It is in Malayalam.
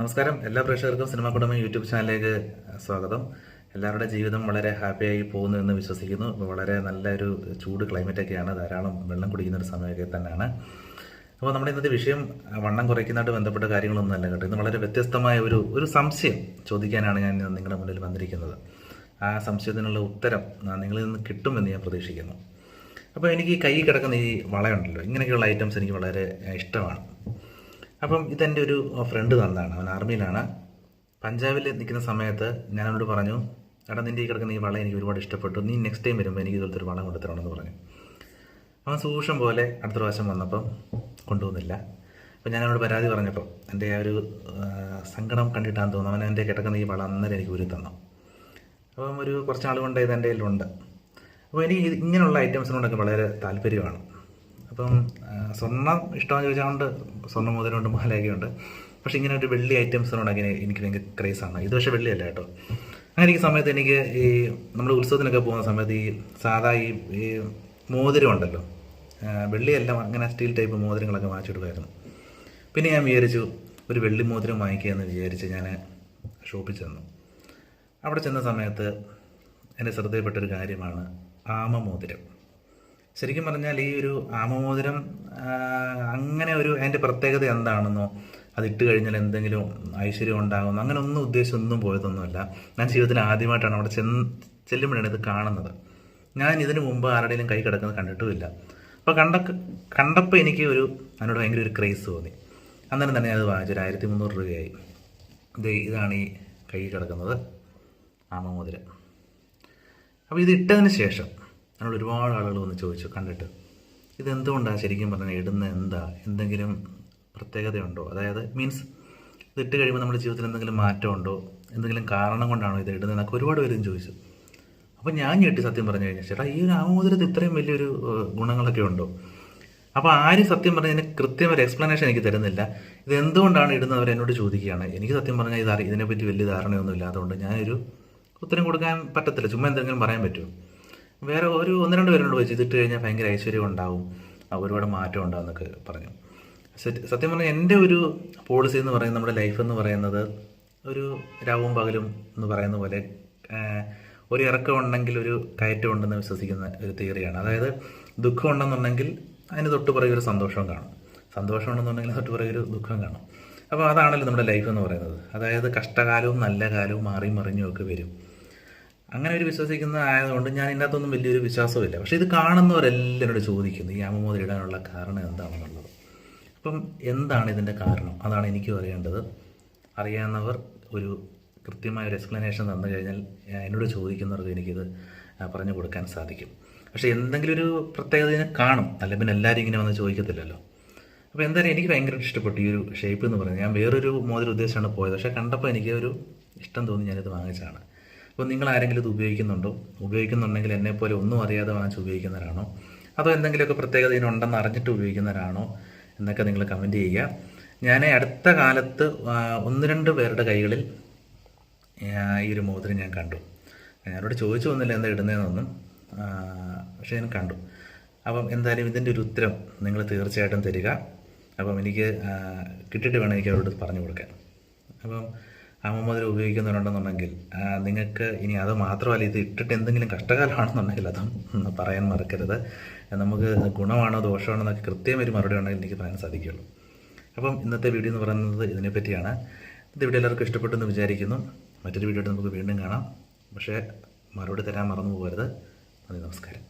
നമസ്കാരം. എല്ലാ പ്രേക്ഷകർക്കും സിനിമ കുടുംബം യൂട്യൂബ് ചാനലിലേക്ക് സ്വാഗതം. എല്ലാവരുടെ ജീവിതം വളരെ ഹാപ്പിയായി പോകുന്നു എന്ന് വിശ്വസിക്കുന്നു. വളരെ നല്ലൊരു ചൂട് ക്ലൈമറ്റൊക്കെയാണ് ധാരാളം വെള്ളം കുടിക്കുന്ന ഒരു സമയമൊക്കെ തന്നെയാണ്. അപ്പോൾ നമ്മുടെ ഇന്നത്തെ വിഷയം വണ്ണം കുറയ്ക്കുന്നതായിട്ട് ബന്ധപ്പെട്ട കാര്യങ്ങളൊന്നും അല്ല കേട്ടോ. ഇന്ന് വളരെ വ്യത്യസ്തമായ ഒരു ഒരു സംശയം ചോദിക്കാനാണ് ഞാൻ നിങ്ങളുടെ മുന്നിൽ വന്നിരിക്കുന്നത്. ആ സംശയത്തിനുള്ള ഉത്തരം നിങ്ങളിൽ നിന്ന് കിട്ടുമെന്ന് ഞാൻ പ്രതീക്ഷിക്കുന്നു. അപ്പോൾ എനിക്ക് കൈ കിടക്കുന്ന ഈ വളയുണ്ടല്ലോ. ഇങ്ങനെയൊക്കെയുള്ള ഐറ്റംസ് എനിക്ക് വളരെ ഇഷ്ടമാണ്. അപ്പം ഇതെന്റെ ഒരു ഫ്രണ്ട് തന്നതാണ് അവൻ ആർമിയിലാണ് പഞ്ചാബിൽ നിൽക്കുന്ന സമയത്ത് ഞാൻ അവനോട് പറഞ്ഞു എടാ നിന്റെ ഈ കിടക്കുന്ന ഈ വള എനിക്ക് ഒരുപാട് ഇഷ്ടപ്പെട്ടു. നീ നെക്സ്റ്റ് ടൈം വരുമ്പോൾ എനിക്ക് ഇതുപോലത്തെ ഒരു വളം കൊണ്ടുത്തരണമെന്ന് പറഞ്ഞു. അവൻ സൂക്ഷം പോലെ അടുത്ത പ്രാവശ്യം വന്നപ്പം കൊണ്ടുവന്നില്ല. അപ്പം ഞാൻ അവനോട് പരാതി പറഞ്ഞപ്പോൾ എന്റെ ആ ഒരു സങ്കടം കണ്ടിട്ടാന്ന് തോന്നുന്നു. അവൻ എന്റെ കിടക്കുന്ന ഈ വള അന്നേരം എനിക്ക് ഒരു തന്നു. അപ്പം ഒരു കുറച്ച് ആളുകൊണ്ട് കൊണ്ട് ഇത് എന്റെ കയ്യിലുണ്ട്. അപ്പോൾ എനിക്ക് ഇങ്ങനെയുള്ള ഐറ്റംസിനോടൊക്കെ വളരെ താല്പര്യമാണ്. അപ്പം സ്വർണം ഇഷ്ടമെന്ന് ചോദിച്ചാൽ സ്വർണം മോതിരമുണ്ട് മാലയൊക്കെ ഉണ്ട് പക്ഷേ ഇങ്ങനെ ഒരു വെള്ളി ഐറ്റംസിനോട് എനിക്ക് എനിക്ക് ഭയങ്കര ആണ്. ഇത് പക്ഷേ വെള്ളിയല്ല കേട്ടോ. അങ്ങനെ ഈ സമയത്ത് എനിക്ക് ഈ നമ്മൾ ഉത്സവത്തിനൊക്കെ പോകുന്ന സമയത്ത് ഈ സാധാ ഈ ഈ മോതിരം ഉണ്ടല്ലോ. വെള്ളിയെല്ലാം അങ്ങനെ സ്റ്റീൽ ടൈപ്പ് മോതിരങ്ങളൊക്കെ വാങ്ങിച്ചിടുമായിരുന്നു പിന്നെ ഞാൻ വിചാരിച്ചു ഒരു വെള്ളി മോതിരം വാങ്ങിക്കുക എന്ന് വിചാരിച്ച് ഞാൻ ഷോപ്പിൽ ചെന്നു. അവിടെ ചെന്ന സമയത്ത് എന്റെ ശ്രദ്ധയിൽപ്പെട്ടൊരു കാര്യമാണ് ആമമോതിരം ശരിക്കും പറഞ്ഞാൽ ഈ ഒരു ആമമോതിരം അങ്ങനെ ഒരു അതിന്റെ പ്രത്യേകത എന്താണെന്നോ അത് ഇട്ട് കഴിഞ്ഞാൽ എന്തെങ്കിലും ഐശ്വര്യം ഉണ്ടാകുമെന്നോ അങ്ങനെ ഒന്നും ഉദ്ദേശം ഒന്നും പോയതൊന്നുമല്ല. ഞാൻ ജീവിതത്തിൽ ആദ്യമായിട്ടാണ് അവിടെ ചെന്ന് ചെല്ലുമ്പോഴാണ് ഇത് കാണുന്നത്. ഞാൻ ഇതിനു മുമ്പ് ആരുടെയും കൈ കിടക്കുന്നത് കണ്ടിട്ടുമില്ല. അപ്പോൾ കണ്ട കണ്ടപ്പോൾ എനിക്ക് ഒരു അതിനോട് ഭയങ്കര ഒരു ക്രേസ് തോന്നി. അന്നേരം തന്നെ അത് വാങ്ങിച്ചു. ഒരു ആയിരത്തി മുന്നൂറ് രൂപയായി. ഇത് ഇതാണ് ഈ കൈ കിടക്കുന്നത് ആമമോതിരം അപ്പോൾ ഇത് ഇട്ടതിന് ശേഷം എന്നോട് ഒരുപാട് ആളുകൾ വന്ന് ചോദിച്ചു കണ്ടിട്ട്. ഇതെന്തുകൊണ്ടാണ് ശരിക്കും പറഞ്ഞാൽ ഇടുന്ന? എന്താ? എന്തെങ്കിലും പ്രത്യേകതയുണ്ടോ? അതായത് മീൻസ് ഇതിട്ട് കഴിയുമ്പോൾ നമ്മുടെ ജീവിതത്തിൽ എന്തെങ്കിലും മാറ്റമുണ്ടോ? എന്തെങ്കിലും കാരണം കൊണ്ടാണോ ഇത് ഇടുന്നതെന്നൊക്കെ ഒരുപാട് പേരും ചോദിച്ചു. അപ്പോൾ ഞാൻ ഞെട്ടി സത്യം പറഞ്ഞു കഴിഞ്ഞാൽ ചേട്ടാ ഈ ഒരു ആമോദരത്തിൽ ഇത്രയും വലിയൊരു ഗുണങ്ങളൊക്കെ ഉണ്ടോ? അപ്പോൾ ആരും സത്യം പറഞ്ഞതിന് കൃത്യമൊരു എക്സ്പ്ലനേഷൻ എനിക്ക് തരുന്നില്ല. ഇത് എന്തുകൊണ്ടാണ് എന്നോട് ചോദിക്കുകയാണ്. എനിക്ക് സത്യം പറഞ്ഞാൽ ഇത് ഇതിനെപ്പറ്റി വലിയ ധാരണയൊന്നും ഇല്ലാത്തതുകൊണ്ട് ഞാനൊരു ഉത്തരം കൊടുക്കാൻ പറ്റത്തില്ല. ചുമ്മാ എന്തെങ്കിലും പറയാൻ പറ്റുമോ? വേറെ ഒരു ഒന്ന് രണ്ട് പേരോട് ചോദിച്ചു ഇതിട്ട് കഴിഞ്ഞാൽ ഭയങ്കര ഐശ്വര്യം ഉണ്ടാവും. ഒരുപാട് മാറ്റം ഉണ്ടാവും എന്നൊക്കെ പറഞ്ഞു. സത്യ- പറഞ്ഞാൽ എന്റെ ഒരു പോളിസി എന്ന് പറയുന്നത് നമ്മുടെ ലൈഫ് എന്ന് പറയുന്നത് ഒരു രാവും പകലും എന്ന് പറയുന്ന പോലെ ഒരു ഇറക്കം ഉണ്ടെങ്കിൽ ഒരു കയറ്റം ഉണ്ടെന്ന് വിശ്വസിക്കുന്ന ഒരു തിയറിയാണ് അതായത് ദുഃഖം ഉണ്ടെന്നുണ്ടെങ്കിൽ അതിന് തൊട്ട് പുറകെ ഒരു സന്തോഷവും കാണും. സന്തോഷം ഉണ്ടെന്നുണ്ടെങ്കിൽ തൊട്ട് പുറകെ ഒരു ദുഃഖം കാണും. അപ്പോൾ അതാണല്ലോ നമ്മുടെ ലൈഫ് എന്ന് പറയുന്നത്. അതായത് കഷ്ടകാലവും നല്ല കാലവും മാറി മറിഞ്ഞും ഒക്കെ വരും. അങ്ങനെ ഒരു വിശ്വസിക്കുന്ന ആയതുകൊണ്ട് ഞാൻ ഇതിനകത്തൊന്നും വലിയൊരു വിശ്വാസമില്ല പക്ഷേ ഇത് കാണുന്നവരെല്ലാവരോട് ചോദിക്കുന്നു ഈ അമ്മമോതിരി ഇടാനുള്ള കാരണം എന്താണെന്നുള്ളത്? അപ്പം എന്താണ് ഇതിന്റെ കാരണം? അതാണ് എനിക്കും അറിയേണ്ടത് അറിയാവുന്നവർ ഒരു കൃത്യമായ ഒരു എക്സ്പ്ലനേഷൻ തന്നു കഴിഞ്ഞാൽ എന്നോട് ചോദിക്കുന്നവർക്ക് എനിക്കിത് പറഞ്ഞു കൊടുക്കാൻ സാധിക്കും. പക്ഷേ എന്തെങ്കിലും ഒരു പ്രത്യേകത ഇതിനെ കാണും. അല്ല പിന്നെ എല്ലാവരും ഇങ്ങനെ വന്ന് ചോദിക്കത്തില്ലല്ലോ. അപ്പോൾ എന്തായാലും എനിക്ക് ഭയങ്കര ഇഷ്ടപ്പെട്ടു ഈ ഒരു ഷേപ്പ് എന്ന് പറയുന്നത്. ഞാൻ വേറൊരു മോതിരം ഉദ്ദേശിച്ചാണ് പോയത്. പക്ഷേ കണ്ടപ്പോൾ എനിക്ക് ഒരു ഇഷ്ടം തോന്നി ഞാനിത് വാങ്ങിച്ചതാണ്. അപ്പോൾ നിങ്ങൾ ആരെങ്കിലും ഇത് ഉപയോഗിക്കുന്നുണ്ടോ? ഉപയോഗിക്കുന്നുണ്ടെങ്കിൽ എന്നെപ്പോലെ ഒന്നും അറിയാതെ വാങ്ങിച്ച് ഉപയോഗിക്കുന്നവരാണോ? അതോ എന്തെങ്കിലുമൊക്കെ പ്രത്യേകത ഇതിനുണ്ടെന്ന് അറിഞ്ഞിട്ട് ഉപയോഗിക്കുന്നവരാണോ? എന്നൊക്കെ നിങ്ങൾ കമന്റ് ചെയ്യുക. ഞാൻ അടുത്ത കാലത്ത് ഒന്ന് രണ്ട് പേരുടെ കൈകളിൽ ഈ ഒരു മോതിരം ഞാൻ കണ്ടു. ഞാനോട് ചോദിച്ചു വന്നില്ല എന്താ ഇടുന്നതെന്നൊന്നും. പക്ഷേ ഞാൻ കണ്ടു. അപ്പം എന്തായാലും ഇതിന്റെ ഒരു ഉത്തരം നിങ്ങൾ തീർച്ചയായിട്ടും തരിക. അപ്പം എനിക്ക് കിട്ടിയിട്ട് വേണം എനിക്ക് അവരോട് പറഞ്ഞു കൊടുക്കാൻ. അപ്പം അമ്മമോതിരം ഉപയോഗിക്കുന്നവരുണ്ടെന്നുണ്ടെങ്കിൽ നിങ്ങൾക്ക് ഇനി അത് മാത്രമല്ല ഇത് ഇട്ടിട്ട് എന്തെങ്കിലും കഷ്ടകാലമാണെന്നുണ്ടെങ്കിൽ അതും പറയാൻ മറക്കരുത്. നമുക്ക് ഗുണമാണോ ദോഷമാണോ എന്നൊക്കെ കൃത്യം ഒരു മറുപടി ഉണ്ടെങ്കിൽ എനിക്ക് പറയാൻ സാധിക്കുള്ളൂ. അപ്പം ഇന്നത്തെ വീഡിയോ എന്ന് പറയുന്നത് ഇതിനെപ്പറ്റിയാണ് ഇത് വീഡിയോ എല്ലാവർക്കും ഇഷ്ടപ്പെട്ടെന്ന് വിചാരിക്കുന്നു. മറ്റൊരു വീഡിയോ നമുക്ക് വീണ്ടും കാണാം. പക്ഷേ മറുപടി തരാൻ മറന്നു പോകരുത്. നന്ദി നമസ്കാരം.